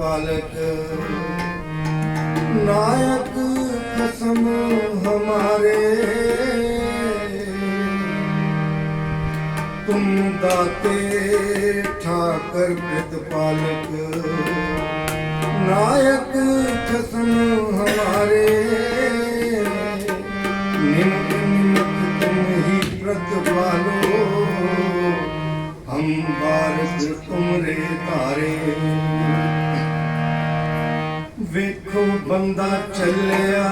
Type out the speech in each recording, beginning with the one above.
पालक नायक कसम हमारे तुम दाते ठाकर पालक नायक कसम हमारे निमक निमक तुम ही प्रतिपालो हम बारिश तुमरे तारे ਵੇਖੋ ਬੰਦਾ ਚੱਲਿਆ।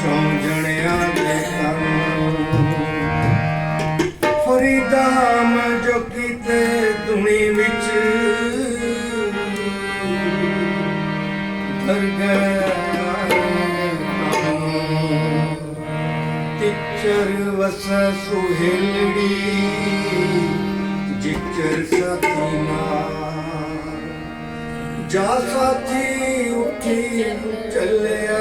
ਚੌਂ ਜਣਿਆਂ ਦੇ ਕੰਮ ਫਰੀਦਾ ਜੋ ਕੀਤੇ ਦੁਨੀ ਵਿੱਚ। ਧਰ ਗਿਆ ਟਿਚਰ ਵਸ ਸੁਹੇਲੜੀ। ਜਿਚਰ ਸਤੀਨਾ ਜਾ ਸਾਥੀ ਉੱਠੀ ਚੱਲਿਆ।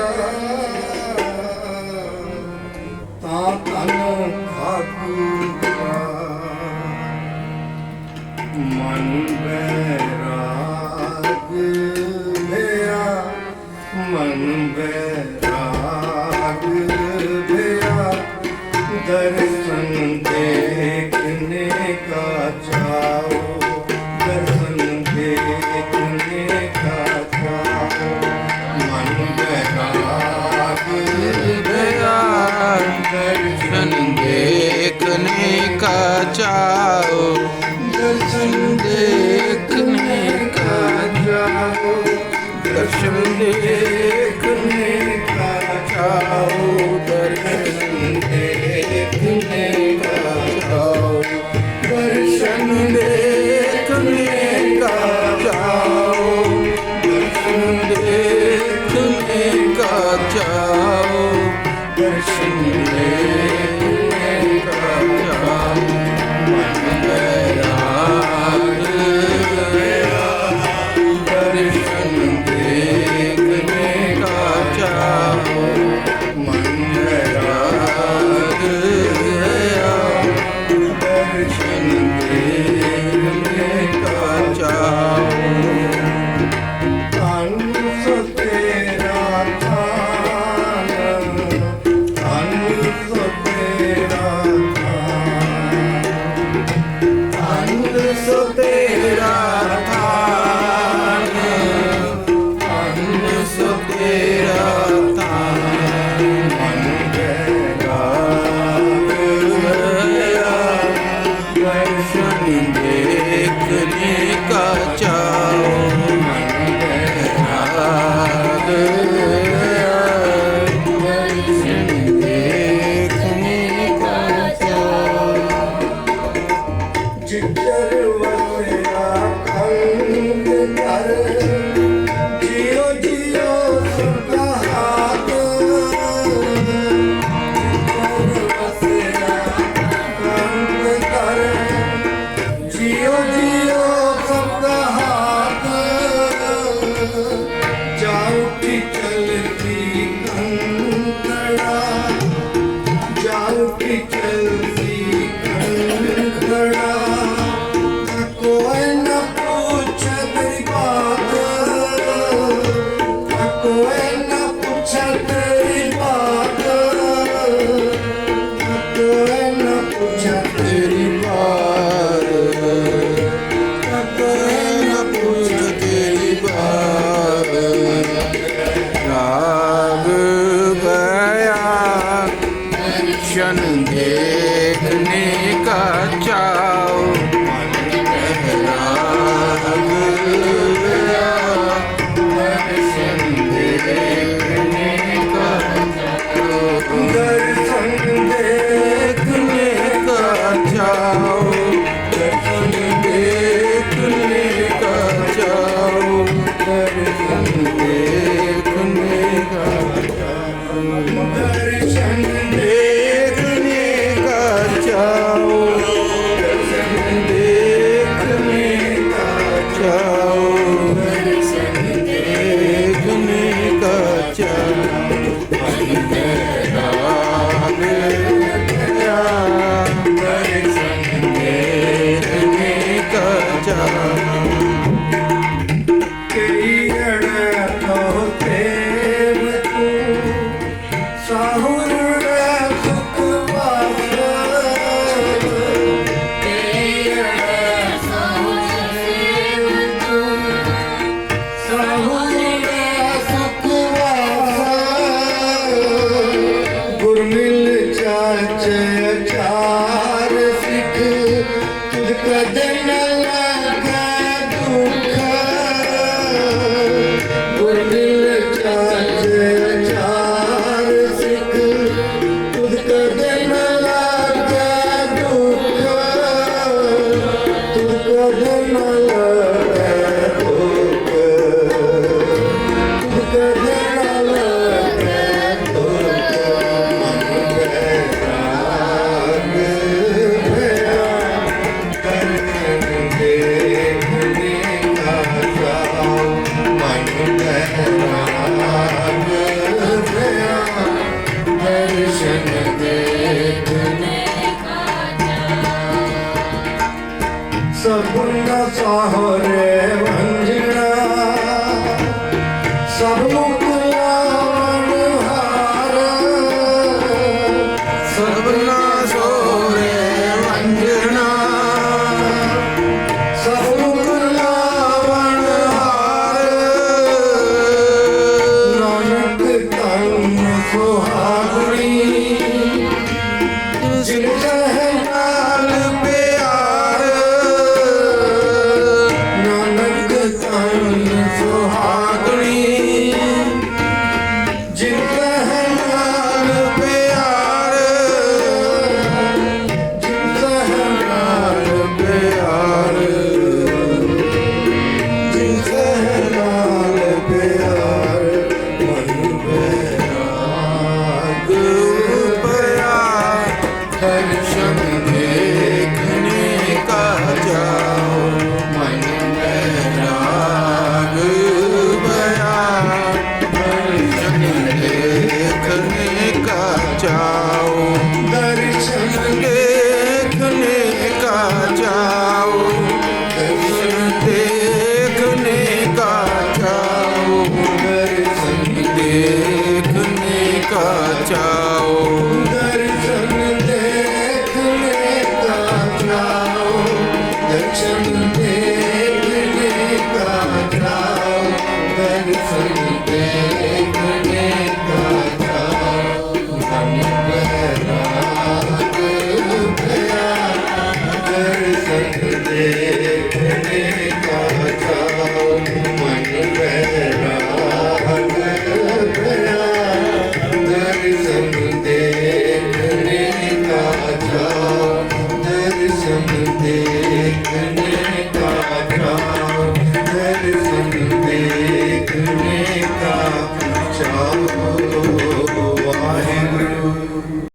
ਤਾਂ ਤਨ ਖਾਕੂਰਾ ਮਨ ਬੈਰਾਗ